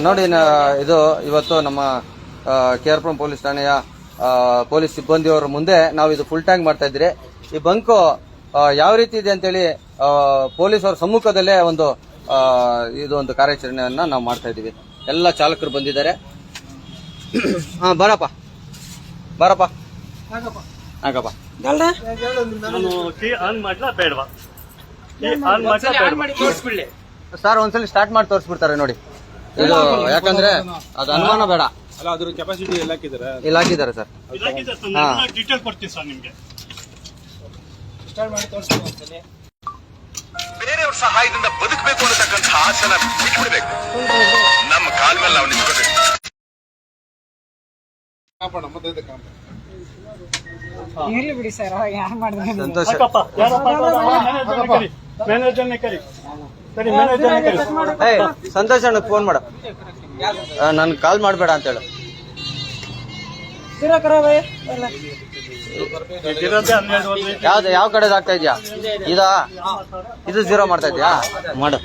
ನೋಡಿ ನ- ಇದು ಇವತ್ತು ನಮ್ಮ ಕೇರ್ಪುರಂ ಪೊಲೀಸ್ ಠಾಣೆಯ ಪೊಲೀಸ್ ಸಿಬ್ಬಂದಿಯವರ ಮುಂದೆ ನಾವು ಇದು ಫುಲ್ ಟ್ಯಾಂಕ್ ಮಾಡ್ತಾ ಇದ್ರಿ ಈ ಬಂಕು ಯಾವ ರೀತಿ ಇದೆ ಅಂತೇಳಿ ಪೊಲೀಸ್ ಪೊಲೀಸರ ಸಮ್ಮುಖದಲ್ಲೇ ಒಂದು ಇದು ಒಂದು ಕಾರ್ಯಾಚರಣೆಯನ್ನ ನಾವು ಮಾಡ್ತಾ ಇದೀವಿ ಎಲ್ಲ ಚಾಲಕರು ಬಂದಿದ್ದಾರೆ. ಹಾ ಬರಪ್ಪ. ಬರಪ್ಪ. ಆಗಪ್ಪ ನಾನು ಆನ್ ಮಾಡ್ಲಾ ಬೇಡವಾ? ಕೀ ಆನ್ ಮಾಡ್ಲಾ ಸರ್ ಒಂದ್ಸಲಿ ಸ್ಟಾರ್ಟ್ ಮಾಡಿ ತೋರಿಸ್ಬಿಡ್ತಾರೆ ನೋಡಿ. ಇದು ಯಾಕಂದ್ರೆ ಅದು ಅನುಮಾನ ಬೇಡ. ಅಲ್ಲ ಅದ್ರ ಕೆಪಾಸಿಟಿ ಎಲ್ಲ ಹಾಕಿದಾರೆ. ಇಲ್ಲಿ ಹಾಕಿದ್ದಾರೆ ಸರ್ ಇದಾಗಿದೆ ಸರ್ ನಾನು ಡೀಟೇಲ್ ಕೊಡ್ತೀನಿ ಸರ್ ನಿಮ್ಗೆ. ಸ್ಟಾರ್ಟ್ ಮಾಡಿ ಒಂದ್ಸಲಿ. ಬೇರೆಯವ್ರ ಸಹಾಯದಿಂದ ಬದುಕಬೇಕು ಅನ್ನತಕ್ಕಂಥ ಆಸೆನ ಬಿಟ್ಬಿಡ್ಬೇಕು. ನಮ್ಮ ಕಾಲ್ ಮೇಲೆ ನಾವು ನಿಂತ್ಕೋಬೇಕು ಇರ್ಲಿ ಬಿಡಿ ಸರ್ ಯಾರು ಮಾಡಿದ್ರೆ ಸಂತೋಷ. ಮ್ಯಾನೇಜರ್ನೇ ಕರಿ. ಸಂತೋಷ್ ಅಣ್ಣಗೆ ಫೋನ್ ಮಾಡ ನನ್ ಕಾಲ್ ಮಾಡಬೇಡ ಅಂತ ಹೇಳು ಯಾವ್ದ ಯಾವ ಕಡೆ ಆಗ್ತಾ ಇದ್ಯಾ ಇದ ಇದು ಜೀರೋ ಮಾಡ್ತಾ ಇದ್ಯಾ ಮಾಡು.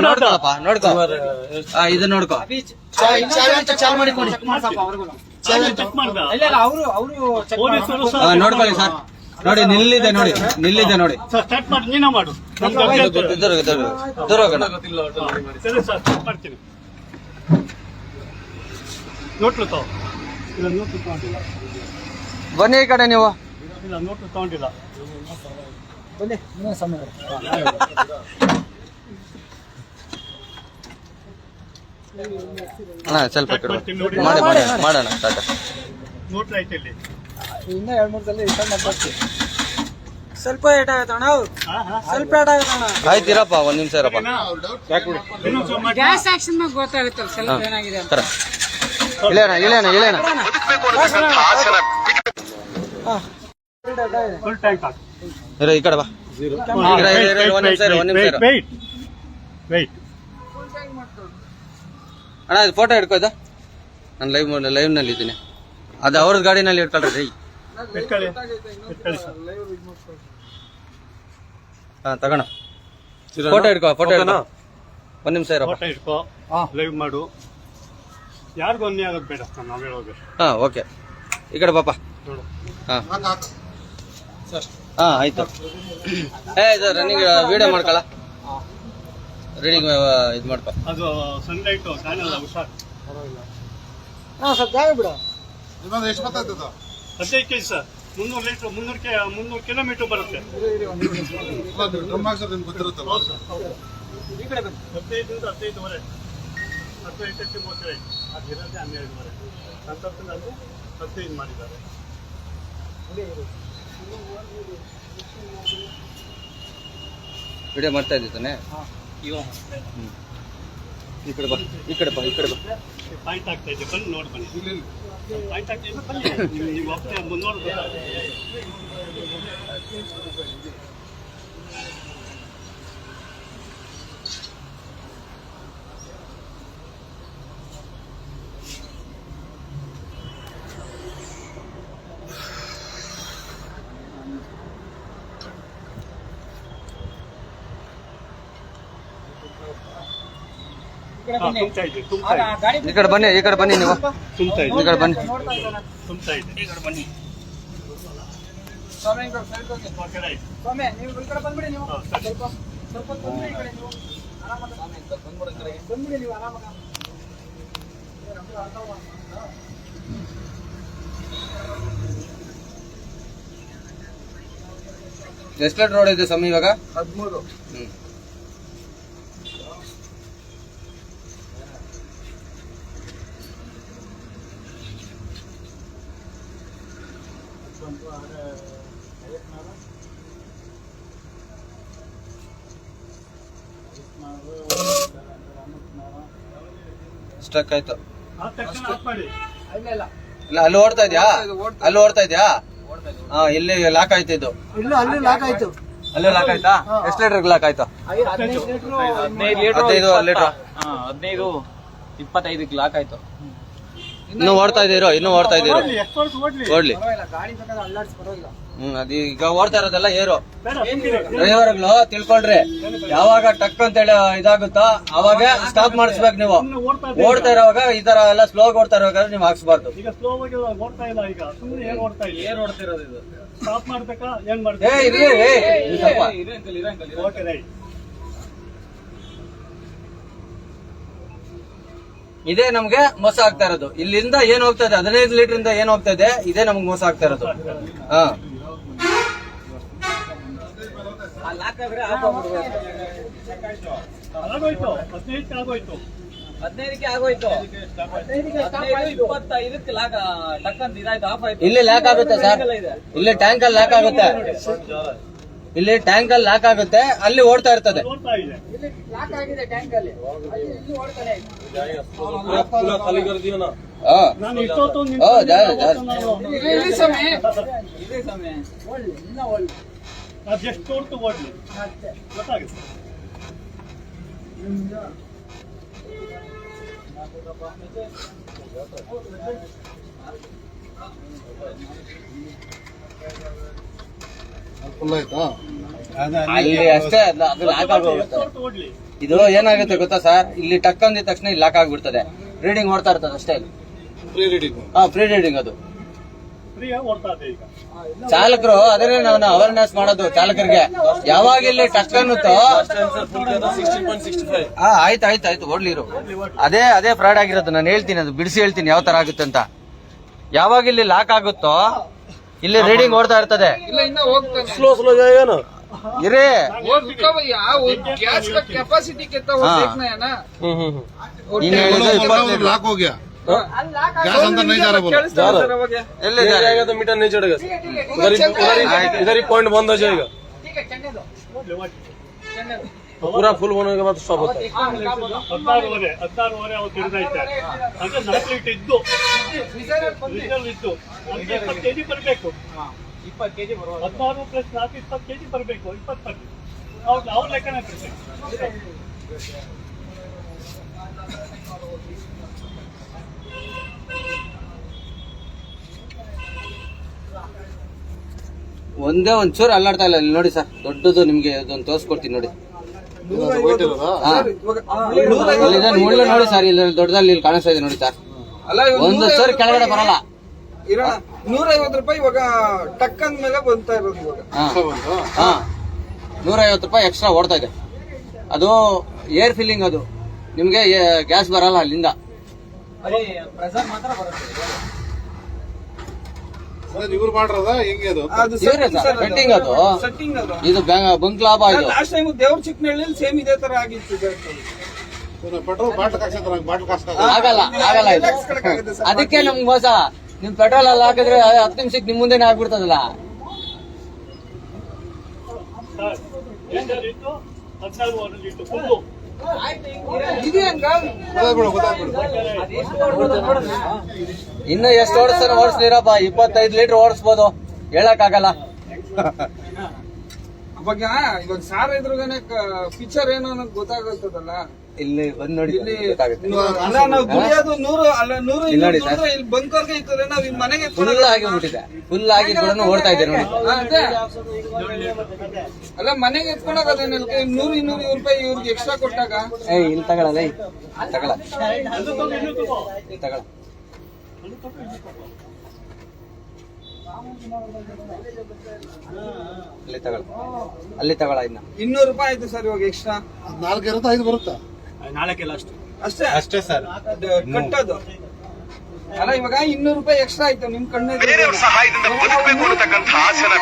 ನೋಡ್ಕೊಳಪ್ಪ ನೋಡ್ಕೊ ಇದು ನೋಡ್ಕೊ ನೋಡ್ಕೊಳ್ಳಿ ಸರ್ ನೋಡಿ ನಿಲ್ಲಿದೆ ನೋಡಿ ನಿಲ್ಲಿದೆ ನೋಡಿ. ಸರ್ ಸ್ಟಾರ್ಟ್ ಮಾಡಿ ನೀನೇ ಮಾಡು. ನಮ್ಗೆ urgent. ದೂರ ದೂರ ದೂರ ಹೋಗೋಣ ಸರಿ ಸರ್ ಸ್ಟಾರ್ಟ್ ಮಾಡ್ತೀನಿ. ನೋಟ್ಲು ತಗೋ. ಇಲ್ಲ ನೋಟ್ಲು ತಗೊಂಡಿಲ್ಲ. ಬನ್ನಿ ಈ ಕಡೆ ನೀವು. ಇಲ್ಲ ನೋಟ್ಲು ತಗೊಂಡಿಲ್ಲ. ಅಣ್ಣ ಸ್ವಲ್ಪ ಈ ಕಡೆ ಬಾ. ಮಾಡಿ ಮಾಡಿ. ಮಾಡೋಣ ಸ್ಟಾರ್ಟ್ ನೋಟ್ಲು ಐತೆ ಇಲ್ಲಿ. ಇನ್ನೂ ಎರಡು ಮೂರು ಸಲ ರಿಟರ್ನ್ ಸ್ವಲ್ಪ ಏಟ್ ಆಗತ್ತಣ್ಣ ಹಾ ಹಾ. ಸ್ವಲ್ಪ ಏಟ್ ಆಗತ್ತಣ್ಣ ಆಯ್ತು ಇರಪ್ಪ ಒಂದ್ ನಿಮಿಷ ಇರಪ್ಪ. ಗ್ಯಾಸ್ ಆಕ್ಷನ್ ಮ್ಯಾಗ ಗೊತ್ತಾಗುತ್ತಲ್ಲ ಸ್ವಲ್ಪ ಏನಾಗಿದೆ ಅಂತ. ಕರ. ಇಲ್ಲೇನ ಇಲ್ಲೇನ ಇಲ್ಲೇನ ಫುಲ್ ಟ್ಯಾಂಕ್ ಹಾಕು ಇರ ಈ ಕಡೆ ಬಾ. ಇರ, ಇರ, ಇರ, ಒಂದ್ ನಿಮಿಷ ಇರು, ಒಂದ್ ನಿಮಿಷ ಇರು. ವೆಯ್ಟ್ ವೆಯ್ಟ್ ಅಣ್ಣ ಇದು ಫೋಟೋ ಹಿಡ್ಕೋ ಇದು. ನಾನು ಲೈವ್ ಲೈವ್ನಲ್ಲಿ ಇದ್ದೀನಿ ಅದು ಅವ್ರದ್ದು ಗಾಡಿನಲ್ಲಿ ಇಟ್ಕೊಳ್ರಿ ರೀ ಇಟ್ಕೊಳ್ಳಿ ಇಟ್ಕೊಳ್ಳಿ ಸರ್. ಹಾ ತಗೋಣ. ಫೋಟೋ ಇಟ್ಕೋ ಫೋಟೋ ಇಡೋಣ ಒಂದ್ ನಿಮಿಷ ಇರೋ ಫೋಟೋ ಇಟ್ಕೋ ಲೈವ್ ಮಾಡು. ಯಾರಿಗೂ ಅನ್ಯಾಯ ಆಗೋದು ಬೇಡ ಸರ್ ನಾವು ಹೇಳೋದು ಹಾ ಓಕೆ. ಈ ಕಡೆ ಪಾಪ ನೋಡು. ಹಾ. ಹಾ ಆಯ್ತು. ಏ ಇದು ರನ್ನಿಂಗ್ ವಿಡಿಯೋ ಮಾಡ್ಕೊಳ. ರೀಡಿಂಗ್ ಇದು ಮಾಡ್ಕೊ. ಅದು ಸನ್ಲೈಟ್ ಕಾಣಲ್ಲ ಹುಷಾರ್. ಹಾಂ ಸರ್ ಜಾಗ ಬಿಡ. ಇನ್ನೊಂದು ಎಷ್ಟು ಮಾತಾಡ್ತದ ಹದಿನೈದು ಕೆಜಿ ಸರ್. ಮುನ್ನೂರು ಲೀಟ್ರ್ ಮುನ್ನೂರು ಕೆ ಮುನ್ನೂರು ಕಿಲೋಮೀಟರ್ ಬರುತ್ತೆ. ಹದಿನೈದರಿಂದ ಹದಿನೈದುವರೆ ಹದಿನೈದಕ್ಕೆ ಮೂವತ್ತೈದು ಹನ್ನೆರಡುವರೆ. ಹದಿನೈದು ಮಾಡಿದ್ದಾರೆ. ವಿಡಿಯೋ ಮಾಡ್ತಾ ಇದ್ದಾನೆ ಈ ಕಡೆ ಬಾ ಈ ಕಡೆ ಬಾ ಈ ಕಡೆ ಬಾ. ಪಾಯಿಂಟ್ ಆಗ್ತಾ ಇದೆ ಬನ್ನಿ ನೋಡಿ ಬನ್ನಿ. ಪಾಯಿಂಟ್ ಆಗ್ತಾ ಇದೆ ಬನ್ನಿ ನೀವು ಒಬ್ಬನೇ ನೋಡಿ ಈ ಕಡೆ ಹಾ, ಬನ್ನಿ ತುಂಬ್ತಾ ಇದೆ ತುಂಬ್ತಾ ಆಗ ಇದೆ ಗಾಡಿ ಈ ಕಡೆ ಬನ್ನಿ ಈ ಕಡೆ ಬನ್ನಿ ನೀವು ತುಂಬ್ತಾ ಇದೆ ಈ ಕಡೆ ಬನ್ನಿ ನೋಡ್ತಾ ಇದ್ದಾನೆ ತುಂಬ್ತಾ ಇದೆ ಈ ಕಡೆ ಬನ್ನಿ ಸ್ವಾಮಿ ಈ ಕಡೆ side ಹೋಗಿ. ಆ ಕಡೆ ಆಯ್ತು ಸ್ವಾಮಿ ನೀವು ಈ ಕಡೆ ಬಂದ್ಬಿಡಿ ನೀವು ಹಾ, ಸರಿ. ಸ್ವಲ್ಪ ಸ್ವಲ್ಪ ಹೊತ್ತು ಬಂದ್ಬಿಡಿ ಈ ಕಡೆ ನೀವು ಆರಾಮಾಗಿ ಬಂದ್ಬಿಡಿ ನೀವು ಆರಾಮಾಗಿ ಎಷ್ಟು ಲೀಟರ್ ರೋಡ್ ಇದೆ ಸ್ವಾಮಿ ಇವಾಗ ಹದಿಮೂರು ಹ್ಮ್ ಸ್ಟಕ್ ಆಯ್ತು. ಆದ ತಕ್ಷಣ ಆಫ್ ಮಾಡಿ. ಇಲ್ಲ ಅಲ್ಲಿ ಓಡ್ತಾ ಇದ್ಯಾ? ಅಲ್ಲಿ ಓಡ್ತಾ ಇದ್ಯಾ? ಹಾ ಇಲ್ಲಿ ಲಾಕ್ ಆಯ್ತು ಇದು. ಇಲ್ಲ ಅಲ್ಲಿ ಲಾಕ್ ಆಯ್ತು. ಅಲ್ಲಿ ಲಾಕ್ ಆಯ್ತಾ? ಎಷ್ಟು ಲೀಟರ್ ಲಾಕ್ ಆಯ್ತು? ಹದಿನೈದು ಲೀಟರ್ ಹದಿನೈದು ಇಪ್ಪತ್ತೈದಕ್ಕೆ ಲಾಕ್ ಆಯ್ತು. ಇನ್ನು ಓಡ್ತಾ ಇದೀರೋ? ಇನ್ನು ಓಡ್ತಾ ಇದೀರೋ? ಓಡ್ಲಿ ಎಕ್ಸ್ಪರ್ಟ್ ಓಡ್ಲಿ. ಓಡ್ಲಿ. ಗಾಡಿ ಬೇಕಾದ್ರೆ ಅಲ್ಲಾಡ್ಸ್ ಪರವಾಗಿಲ್ಲ. ಹ್ಮ್ ಅದು ಈಗ ಓಡ್ತಾ ಇರೋದೆಲ್ಲ ಏರು. ಡ್ರೈವರ್ಗಳು ತಿಳ್ಕೊಳ್ರಿ. ಯಾವಾಗ ಟಕ್ ಅಂತ ಹೇಳಿ ಇದಾಗುತ್ತೋ ಅವಾಗ ಸ್ಟಾಪ್ ಮಾಡಿಸ್ಬೇಕು ನೀವು. ಓಡ್ತಾ ಇರೋವಾಗ ಈ ತರ ಎಲ್ಲ ಸ್ಲೋ ಓಡ್ತಾ ಇರೋವಾಗ ನೀವು ಹಾಕ್ಸ್ಬಾರ್ದು. ಈಗ ಸ್ಲೋ ಆಗಿ ಓಡ್ತಾ ಇಲ್ಲ ಈಗ. ಸುಮ್ಮನೆ ಏನ್ ಓಡ್ತಾ ಇಲ್ಲ. ಏನ್ ಓಡ್ತಿರೋದು ಇದು. ಸ್ಟಾಪ್ ಮಾಡ್ಬೇಕಾ ಏನ್ ಮಾಡ್ಬೇಕು ಇರ್ಲಿ ಏ, ಇರ್ಲಿ ಸ್ವಲ್ಪ ಇರು ಅಂಕಲ್ ಇರು ಅಂಕಲ್ ಓಕೆ ರೈಟ್ ಇದೇ ನಮ್ಗೆ ಮೋಸ ಆಗ್ತಾ ಇರೋದು. ಇಲ್ಲಿಂದ ಏನ್ ಹೋಗ್ತಾ ಇದೆ? ಹದಿನೈದು ಲೀಟರ್ ಇಂದ ಏನ್ ಹೋಗ್ತಾ ಇದೆ? ಇದೇ ನಮ್ಗೆ ಮೋಸ ಆಗ್ತಾ ಇರೋದು. ಹಾ. ಇಲ್ಲಿ ಲ್ಯಾಕ್ ಆಗುತ್ತೆ ಸರ್ ಇಲ್ಲಿ ಟ್ಯಾಂಕ್ ಅಲ್ಲಿ ಲ್ಯಾಕ್ ಆಗುತ್ತೆ. ಇಲ್ಲಿ ಟ್ಯಾಂಕ್ ಅಲ್ಲಿ ಲಾಕ್ ಆಗುತ್ತೆ ಅಲ್ಲಿ ಓಡ್ತಾ ಇರ್ತದೆ. ಓಡ್ತಾ ಇದೆ. ಫುಲ್ ಆಯ್ತಾ? ಅಲ್ಲಿ ಅಷ್ಟೇ ಅದು ಅದು ಲಾಕ್ ಆಗೋಗುತ್ತೆ ಇದು ಏನಾಗುತ್ತೆ ಗೊತ್ತಾ ಸರ್? ಇಲ್ಲಿ ಟಕ್ ಅಂದಿದ ತಕ್ಷಣ ಇಲ್ಲಿ ಲಾಕ್ ಆಗ್ಬಿಡ್ತದೆ. ರೀಡಿಂಗ್ ಓಡ್ತಾ ಇರ್ತದೆ ಅಷ್ಟೇ ಇಲ್ಲಿ. ಫ್ರೀ ರೀಡಿಂಗ್ ಹಾ ಫ್ರೀ ರೀಡಿಂಗ್ ಅದು. ಚಾಲಕರು ಅದನ್ನೇ ನಾನು ಅವೇರ್ನೆಸ್ ಮಾಡೋದು ಚಾಲಕರಿಗೆ. ಯಾವಾಗ ಇಲ್ಲಿ ಟಚ್ ಅನ್ನುತ್ತೋ ಹಾ ಆಯ್ತು ಆಯ್ತು ಆಯ್ತು ಓಡ್ಲಿ ಇರು. ಅದೇ ಅದೇ ಫ್ರಾಡ್ ಆಗಿರೋದು ನಾನು ಹೇಳ್ತೀನಿ ಅದು ಬಿಡಿಸಿ ಹೇಳ್ತೀನಿ ಯಾವ ತರ ಆಗುತ್ತೆ ಅಂತ. ಯಾವಾಗ ಇಲ್ಲಿ ಲಾಕ್ ಆಗುತ್ತೋ ಇಲ್ಲಿ ರೀಡಿಂಗ್ ಓಡ್ತಾ ಇರ್ತದೆ ಇಲ್ಲ ಇನ್ನ ಹೋಗ್ತಾನೆ ಸ್ಲೋ ಸ್ಲೋ ಇರೇ वो रुका भैया वो गैस का कैपेसिटी कितना वो हाँ। देखना है ना वो ಇನ್ನು tank- ಇದು ಇಪ್ಪತ್ತು ಲೀಟ್ರು. ಲಾಕ್ ಹೋಗ್ಯಾ ಅಲ್ಲಿ lock गैस ಆಗಿದೆ. अंदर नहीं जा रहा बोलो ಕೇಳಿಸ್ತಾ ಇದೆ ಸರ್ ಅವಾಗ? ಎಲ್ಲಿದೆ? मीटर नहीं चढ़ेगा ठीक है, ठीक है, उधर check करो। इधर ही पॉइंट बंद हो जाएगा ठीक है, चढ़ने दो, ಓಡ್ಲಿ ಓಡ್ಲಿ चढ़ने दो। ಪೂರಾ ಫುಲ್ ಓನರ್ಗೆ ಮಾತ್ರ ಸ್ಟಾಪ್ ಆಗುತ್ತೆ ಹದಿನಾರುವರೆ ಹದಿನಾರುವರೆ ಅವ್ರು ಹಿಡಿದೈತೆ ಅಂದ್ರೆ ನಾಲ್ಕು ಲೀಟರ್ ಇದ್ದು. ಡೀಸೆಲ್ ಇದ್ದು. ಅದಕ್ಕೆ ಇಪ್ಪತ್ತು ಕೆಜಿ ಬರಬೇಕು. ಇಪ್ಪತ್ತು ಕೆಜಿ ಬರಬೇಕು ಹದಿನಾರು ಪ್ಲಸ್ ನಾಲ್ಕು ಇಪ್ಪತ್ತು ಕೆಜಿ ಬರಬೇಕು. ಇಪ್ಪತ್ತು ಬರಲಿ ಅವ್ರು ಅವ್ರ ಲೆಕ್ಕನೇ ಒಂದೇ ಒಂಚೂರು ಅಲ್ಲಾಡ್ತಾ ಇಲ್ಲ. ಇಲ್ಲಿ ನೋಡಿ ಸರ್ ದೊಡ್ಡದು ನಿಮಗೆ ಇದೊಂದು ತೋರಿಸ್ಕೊಡ್ತೀನಿ ನೋಡಿ. ನೋಡಿ ಸರ್ ಇಲ್ಲಿ ದೊಡ್ಡದಲ್ಲಿ ಇಲ್ಲಿ ಕಾಣಿಸ್ತಾ ಇದೆ ನೋಡಿ ಸರ್. ಒಂದು ಸರ್ ಕೆಳಗಡೆ ಬರಲ್ಲ. ನೂರೈವತ್ತು ರೂಪಾಯಿ ಇವಾಗ ಟಕ್ ಅಂದ್ಮೇಲೆ ಬಂತಾ ಇರೋದು ಇವಾಗ. ನೂರೈವತ್ತು ರೂಪಾಯಿ ಎಕ್ಸ್ಟ್ರಾ ಓಡ್ತಾ ಇದೆ. ಅದು ಏರ್ ಫಿಲ್ಲಿಂಗ್ ಅದು. ನಿಮ್ಗೆ ಗ್ಯಾಸ್ ಬರಲ್ಲ ಅಲ್ಲಿಂದ ಬರೀ ಪ್ರೆಸರ್ ಮಾತ್ರ ಬರುತ್ತೆ ಸರ್ ಇವ್ರು ಮಾಡ್ರದ? ಹೆಂಗೆ ಅದು? ಅದು. ಸೆಟ್ಟಿಂಗ್ ಅದು? ಇದು ಬಂಕ್ ಲಾಭ ಇದು. ಲಾಸ್ಟ್ ಟೈಮ್ ದೇವ್ರ ಚಿಕ್ಕನಹಳ್ಳಿ ಸೇಮ್ ಇದೇ ತರ ಆಗಿತ್ತು. ಪೆಟ್ರೋಲ್ ಬಾಟ್ಲ್ ಬಾಟ್ಲ್ ಆಗಲ್ಲ ಆಗಲ್ಲ ಇದು. ಅದಕ್ಕೆ ನಮ್ಗೆ ಮೋಸ. ನಿಮ್ ಪೆಟ್ರೋಲ್ ಅಲ್ಲಿ ಹಾಕಿದ್ರೆ ಹತ್ತು ನಿಮಿಷಕ್ಕೆ ನಿಮ್ ಮುಂದೆನೆ ಆಗ್ಬಿಡ್ತದಲ್ಲ. ಸರ್ ಎಂಟು ಇನ್ನು ಎಷ್ಟು ಓಡಿಸ್ತಾನೆ ಓಡಿಸ್ಲಿರಪ್ಪ ಇಪ್ಪತ್ತೈದು ಲೀಟರ್ ಓಡಿಸ್ಬೋದು. ಹೇಳಕ್ಕಾಗಲ್ಲ. ಅವಾಗ ಇವಾಗ ಸಾರ ಇದ್ರುಗಾನೆ ಪಿಕ್ಚರ್ ಏನೋ ಅನ್ನೋದು ಗೊತ್ತಾಗುತ್ತದಲ್ಲ ಇಲ್ಲಿ ಬಂದ್ ನೋಡಿ ಇಲ್ಲಿ ಗೊತ್ತಾಗುತ್ತೆ ಅಲ್ಲ ನಾವು ನೂರು ಅಲ್ಲ ನೂರು ಇಲ್ಲಿ ನೋಡಿ ಇಲ್ಲಿ ಇರ್ತದೆ ನಾವ್ ಇಲ್ಲಿ ಮನೆಗೆ ಫುಲ್ ಆಗಿಬಿಟ್ಟಿದೆ ಫುಲ್ ಆಗಿ ಕೂಡ ಓಡ್ತಾ ಇದೆ ನೋಡಿ. ಅದೇ. ಅಲ್ಲ ಮನೆಗೆ ಎತ್ಕೊಂಡೋಗೋದೇನಿಲ್ಲ ನೂರು ಇನ್ನೂರು ರೂಪಾಯಿ ಇವ್ರಿಗೆ ಎಕ್ಸ್ಟ್ರಾ ಕೊಟ್ಟಾಗ? ಏ ಇಲ್ಲಿ ತಗೊಳಲ್ಲ ಏಯ್ ತಗೊಳ. ಇಲ್ಲಿ ತಗೊಳ. ಅಲ್ಲಿ ತಗೊಳ. ಅಲ್ಲಿ ತಗೊಳ ಇನ್ನ. ಇನ್ನೂರು ರೂಪಾಯಿ ಆಯ್ತು ಸರ್ ಇವಾಗ ಎಕ್ಸ್ಟ್ರಾ ನಾಲ್ಕು ಇರುತ್ತೆ ಐದು ಬರುತ್ತಾ? ನಾಳೆಗೆಲ್ಲ ಅಷ್ಟು. ಅಷ್ಟೇ? ಅಷ್ಟೇ ಸರ್. ಅದು ಕಟ್ಟೋದು. ಅಲ್ಲ ಇವಾಗ ಇನ್ನೂರು ರೂಪಾಯಿ ಎಕ್ಸ್ಟ್ರಾ ಆಯ್ತು ನಿಮ್ ಕಣ್ಣು ಬೇರೆಯವ್ರ ಸಹಾಯದಿಂದ ಬದುಕಬೇಕು ಅನ್ನತಕ್ಕಂಥ ಆಸೆನ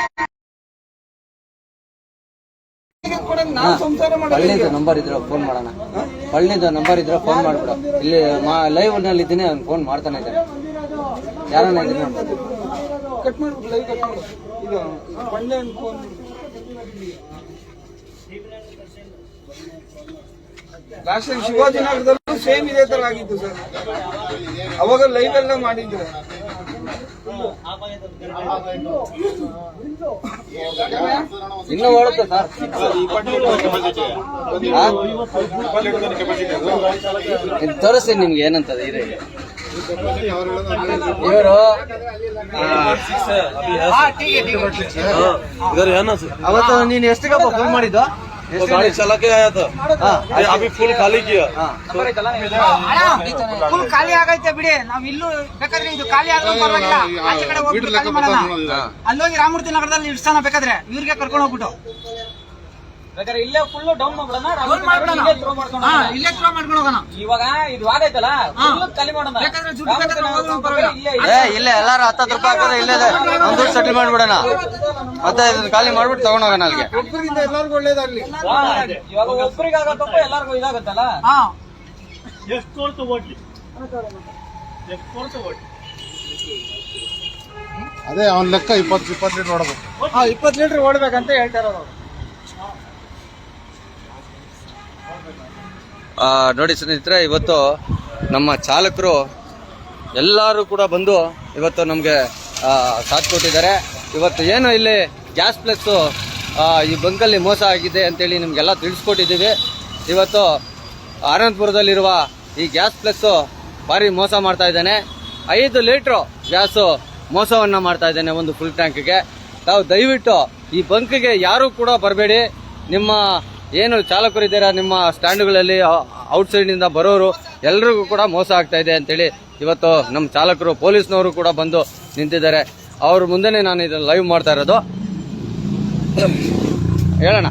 ಕೊಡಂಗ್ ನಾವು ಸಂಸಾರ ಮಾಡೋದು ಪಳ್ಳಿದು ನಂಬರ್ ಇದ್ರೆ ಫೋನ್ ಮಾಡೋಣ. ಪಳ್ಳಿದು ನಂಬರ್ ಇದ್ರೆ ಫೋನ್ ಮಾಡ್ಬಿಡು. ಇಲ್ಲಿ ಲೈವ್ನಲ್ಲಿ ಇದ್ದೀನಿ ಅವ್ನು ಫೋನ್ ಮಾಡ್ತಾನೆ ಇದ್ದಾನೆ. ಯಾರನ್ನ ಇದ್ದೀನಿ ಕಟ್ ಮಾಡ್ಬಿಟ್ಟು ಲೈವ್ ಕಟ್ ಮಾಡು ಇದು ಪಳ್ಳೆ ಫೋನ್ ರಾಷ್ಟ್ರ ಶಿವಾಜಿನಗರದಲ್ಲೂ ಸೇಮ್ ಇದೇ ತರ ಆಗಿತ್ತು ಸರ್. ಅವಾಗ ಲೈವ್ ಎಲ್ಲ ಮಾಡಿದ್ರು. ಇನ್ನೂ ಮಾಡುತ್ತೆ ಸರ್. ತೋರಿಸ್ತೀನಿ ನಿಮ್ಗೆ ಏನಂತ ಇದೆ. ಇವರು ಇವರು ಏನು ಅವತ್ತು ನೀನು ಎಷ್ಟು ಕಪ್ಪ ಫೋನ್ ಮಾಡಿದ್ದು? वो गाड़ी चला के आया था ಹಾ ये अभी फुल खाली किया ಫುಲ್ ಖಾಲಿ ಆಗೈತೆ ಬಿಡಿ ನಾವ್ ಇಲ್ಲೂ ಬೇಕಾದ್ರೆ ಇದು ಖಾಲಿ ಆದ್ರೂ ಪರವಾಗಿಲ್ಲ ಆಚೆ ಕಡೆ ಮೀಟರ್ ಹೋಗ್ಬಿಟ್ಟು ಲೆಕ್ಕ ಖಾಲಿ ಮಾಡೋಣ ಬರ್ತಾವೆ ನೋಡೋದು. ಅಲ್ಲೋಗಿ ರಾಮಮೂರ್ತಿ ನಗರದಲ್ಲಿ ಇಡ್ಸೋಣ ಬೇಕಾದ್ರೆ ಇವ್ರಿಗೆ ಕರ್ಕೊಂಡು ಹೋಗ್ಬಿಟ್ಟು ಬೇಕಾದ್ರೆ ಇಲ್ಲೇ ಫುಲ್ ಡೌನ್ ಮಾಡ್ಬಿಡೋಣ Down ಮಾಡ್ಬಿಡೋಣ. ಇಲ್ಲೇ ಹಾ ಹೋಗೋಣ. ಥ್ರೋ ಮಾಡ್ಕೊಂಡು ಹೋಗೋಣ. ಇವಾಗ ಇದು ಖಾಲಿ ಮಾಡೋಣ. ಬೇಕಾದ್ರೆ ದುಡ್ಡು ಬೇಕಾದ್ರೆ ಹೋಗೋಣ ಪರವಾಗಿಲ್ಲ. ಇಲ್ಲೇ ಏ ಇಲ್ಲೇ ಎಲ್ಲಾರು ಹತ್ತತ್ತು ರೂಪಾಯಿ ಹಾಕೋದ ಇಲ್ಲೇ ಒಂದು ದುಡ್ಡು ಸೆಟಲ್ ಮಾಡ್ಬಿಡೋಣ. ಮತ್ತೆ ಇದನ್ನ ಖಾಲಿ ಮಾಡ್ಬಿಟ್ಟು ತಗೊಂಡೋಗೋಣ ಅಲ್ಲಿಗೆ. ಒಬ್ಬರಿಂದ ಎಲ್ಲರಿಗೂ ಒಳ್ಳೇದಾಗ್ಲಿ ಇವಾಗ ಒಬ್ಬರಿಗೆ ಆಗತ್ತಪ್ಪ ಎಲ್ಲಾರ್ಗು ಇದಾಗತ್ತಲ್ಲ? ಹಾ. ಎಷ್ಟು ಕೊಡ್ತು ಓಟ್ಲಿ ಎಷ್ಟು ಕೊಡ್ತು ಓಟ್ಲಿ ಅದೇ ಅವ್ನ ಲೆಕ್ಕ ಇಪ್ಪತ್ತು ಇಪ್ಪತ್ತು ಲೀಟರ್ ಓಡಬೇಕು ಹಾ ಇಪ್ಪತ್ತು ಲೀಟರ್ ಓಡ್ಬೇಕಂತ ಹೇಳ್ತಾರ ನೋಡಿ ಸ್ನೇಹಿತರೆ, ಇವತ್ತು ನಮ್ಮ ಚಾಲಕರು ಎಲ್ಲರೂ ಕೂಡ ಬಂದು ಇವತ್ತು ನಮಗೆ ಸಾಥ್ ಕೊಟ್ಟಿದ್ದಾರೆ. ಇವತ್ತು ಏನು ಇಲ್ಲಿ ಗ್ಯಾಸ್ ಪ್ಲಸ್ ಈ ಬಂಕಲ್ಲಿ ಮೋಸ ಆಗಿದೆ ಅಂತೇಳಿ ನಿಮಗೆಲ್ಲ ತಿಳಿಸ್ಕೊಟ್ಟಿದ್ದೀವಿ. ಇವತ್ತು ಆನಂದಪುರದಲ್ಲಿರುವ ಈ ಗ್ಯಾಸ್ ಪ್ಲಸ್ಸು ಭಾರಿ ಮೋಸ ಮಾಡ್ತಾ ಇದ್ದಾನೆ. ಐದು ಲೀಟ್ರು ಗ್ಯಾಸು ಮೋಸವನ್ನು ಮಾಡ್ತಾ ಇದ್ದಾನೆ ಒಂದು ಫುಲ್ ಟ್ಯಾಂಕ್ಗೆ ತಾವು ದಯವಿಟ್ಟು ಈ ಬಂಕ್ಗೆ ಯಾರೂ ಕೂಡ ಬರಬೇಡಿ. ನಿಮ್ಮ ಏನು ಚಾಲಕರು ಚಾಲಕರಿದ್ದೀರಾ ನಿಮ್ಮ ಸ್ಟ್ಯಾಂಡ್ಗಳಲ್ಲಿ ಔಟ್ಸೈಡ್ನಿಂದ ಬರೋರು ಎಲ್ರಿಗೂ ಕೂಡ ಮೋಸ ಆಗ್ತಾ ಇದೆ ಅಂತೇಳಿ ಇವತ್ತು ನಮ್ಮ ಚಾಲಕರು, ಪೊಲೀಸ್ನವರು ಕೂಡ ಬಂದು ನಿಂತಿದ್ದಾರೆ. ಅವ್ರ ಮುಂದೆನೇ ನಾನು ಇದನ್ನು ಲೈವ್ ಮಾಡ್ತಾ ಇರೋದು. ಹೇಳೋಣ